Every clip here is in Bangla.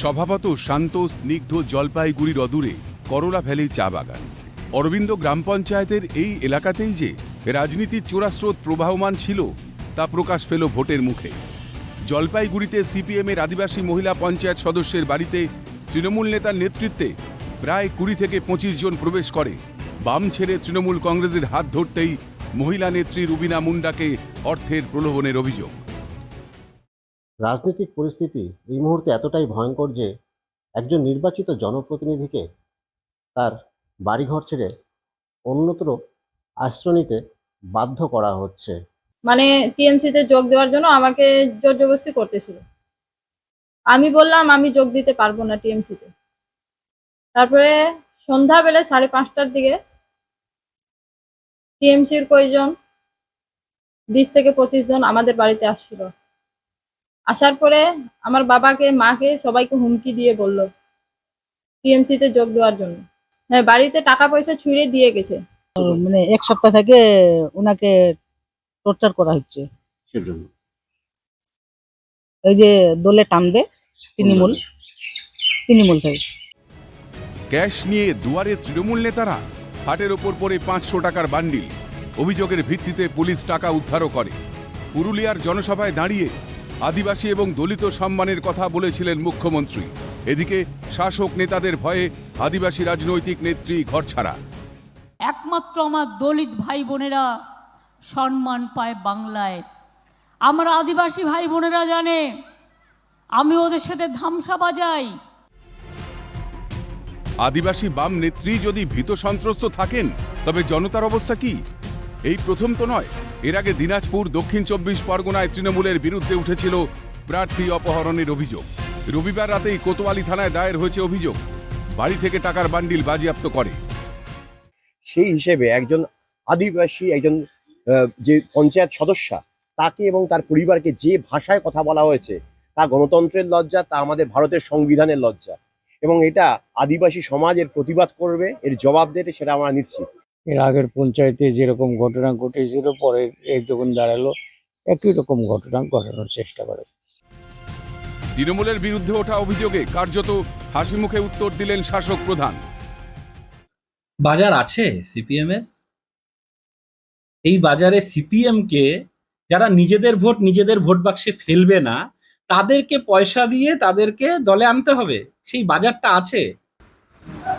স্বভাবত শান্ত, স্নিগ্ধ জলপাইগুড়ির অদূরে করলা ভ্যালি চা বাগান। অরবিন্দ গ্রাম পঞ্চায়েতের এই এলাকাতেই যে রাজনীতির চোরাস্রোত প্রবাহমান ছিল, তা প্রকাশ পেল ভোটের মুখে। জলপাইগুড়িতে সিপিএমের আদিবাসী মহিলা পঞ্চায়েত সদস্যের বাড়িতে তৃণমূল নেতার নেতৃত্বে প্রায় কুড়ি থেকে পঁচিশ জন প্রবেশ করে। বাম ছেড়ে তৃণমূল কংগ্রেসের হাত ধরতেই মহিলা নেত্রী রুবিনা মুন্ডাকে অর্থের প্রলোভনের অভিযোগ। রাজনৈতিক পরিস্থিতি এই মুহূর্তে এতটাই ভয়ঙ্কর যে একজন নির্বাচিত জনপ্রতিনিধিকে তার বাড়িঘর ছেড়ে অন্যত্র আশ্রয় নিতে বাধ্য করা হচ্ছে। মানে টিএমসিতে যোগ দেওয়ার জন্য আমাকে জোর জবরদস্তি করতেছিল। আমি বললাম, আমি যোগ দিতে পারব না টিএমসিতে। তারপরে সন্ধ্যাবেলা সাড়ে পাঁচটার দিকে টিএমসির কয়েকজন বিশ থেকে পঁচিশ জন আমাদের বাড়িতে আসছিল। আসার পরে আমার বাবাকে মাকে সবাইকে হুমকি দিয়ে বলল টিএমসিতে যোগ দেওয়ার জন্য। হ্যাঁ বাড়িতে টাকা পয়সা ছুঁড়ে দিয়ে গেছে। মানে এক সপ্তাহ থেকে ওনাকে টর্চার করা হচ্ছে। এই যে দোলে টানবে তৃণমূল তৃণমূল থেকে। ক্যাশ নিয়ে দুয়ারে তৃণমূল নেতারা হাটের ওপর পরে পাঁচশো টাকার বান্ডিল। অভিযোগের ভিত্তিতে পুলিশ টাকা উদ্ধারও করে। পুরুলিয়ার জনসভায় দাঁড়িয়ে আদিবাসী এবং দলিত সম্মানের কথা বলেছিলেন মুখ্যমন্ত্রী। এদিকে শাসক নেতাদের ভয়ে আদিবাসী রাজনৈতিক নেত্রী ঘরছাড়া একমাত্র আমার দলিত ভাই বোনেরা সম্মান পায় বাংলায়। আমার আদিবাসী ভাই বোনেরা জানে আমি ওদের সাথে ধামসা বাজাই। আদিবাসী বাম নেত্রী যদি ভীত সন্ত্রস্ত থাকেন তবে জনতার অবস্থা কি? এই প্রথম তো নয়। এর আগে দিনাজপুর দক্ষিণ চব্বিশ পরগনায় তৃণমূলের বিরুদ্ধে উঠেছিল প্রার্থী অপহরণের অভিযোগ। রবিবার রাতেই কোতোয়ালি থানায় দায়ের হয়েছে অভিযোগ। বাড়ি থেকে টাকার বান্ডিল বাজেয়াপ্ত করে। সেই হিসেবে একজন আদিবাসী, একজন যে পঞ্চায়েত সদস্যা, তাকে এবং তার পরিবারকে যে ভাষায় কথা বলা হয়েছে, তা গণতন্ত্রের লজ্জা, তা আমাদের ভারতের সংবিধানের লজ্জা। এবং এটা আদিবাসী সমাজের প্রতিবাদ করবে, এর জবাব দেবে, সেটা আমরা নিশ্চিত। এর আগের পঞ্চায়েতে যেরকম ঘটনা ঘটেছিল পরে এই যখন দাঁড়াল একই রকম ঘটনা ঘটানোর চেষ্টা করে। তৃণমূলের বিরুদ্ধে ওঠা অভিযোগে কার্যত হাসি মুখে উত্তর দিলেন শাসক প্রধান। বাজার আছে সিপিএম এর? এই বাজারে সিপিএম কে যারা নিজেদের ভোট নিজেদের ভোট বাক্সে ফেলবে না তাদেরকে পয়সা দিয়ে তাদেরকে দলে আনতে হবে। সেই বাজারটা আছে।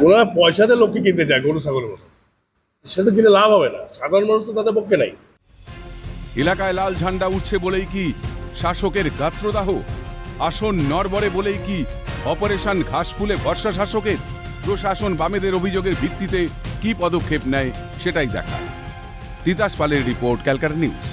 ওনারা পয়সাতে লোককে কিনতে যায় গরু ছাগলের মতো সেটা কিনে লাভ হবে না। সাধারণ মানুষ তো তাদের পক্ষে নাই। এলাকায় লাল ঝান্ডা উঠছে বলেই কি শাসকের গাত্রদাহ? আসন নরবরে বলেই কি অপারেশন ঘাসফুলে বর্ষা শাসকের? প্রশাসন বামেদের অভিযোগের ভিত্তিতে কি পদক্ষেপ নেয় সেটাই দেখা তিতাস পালের রিপোর্ট ক্যালকাটা নিউজ।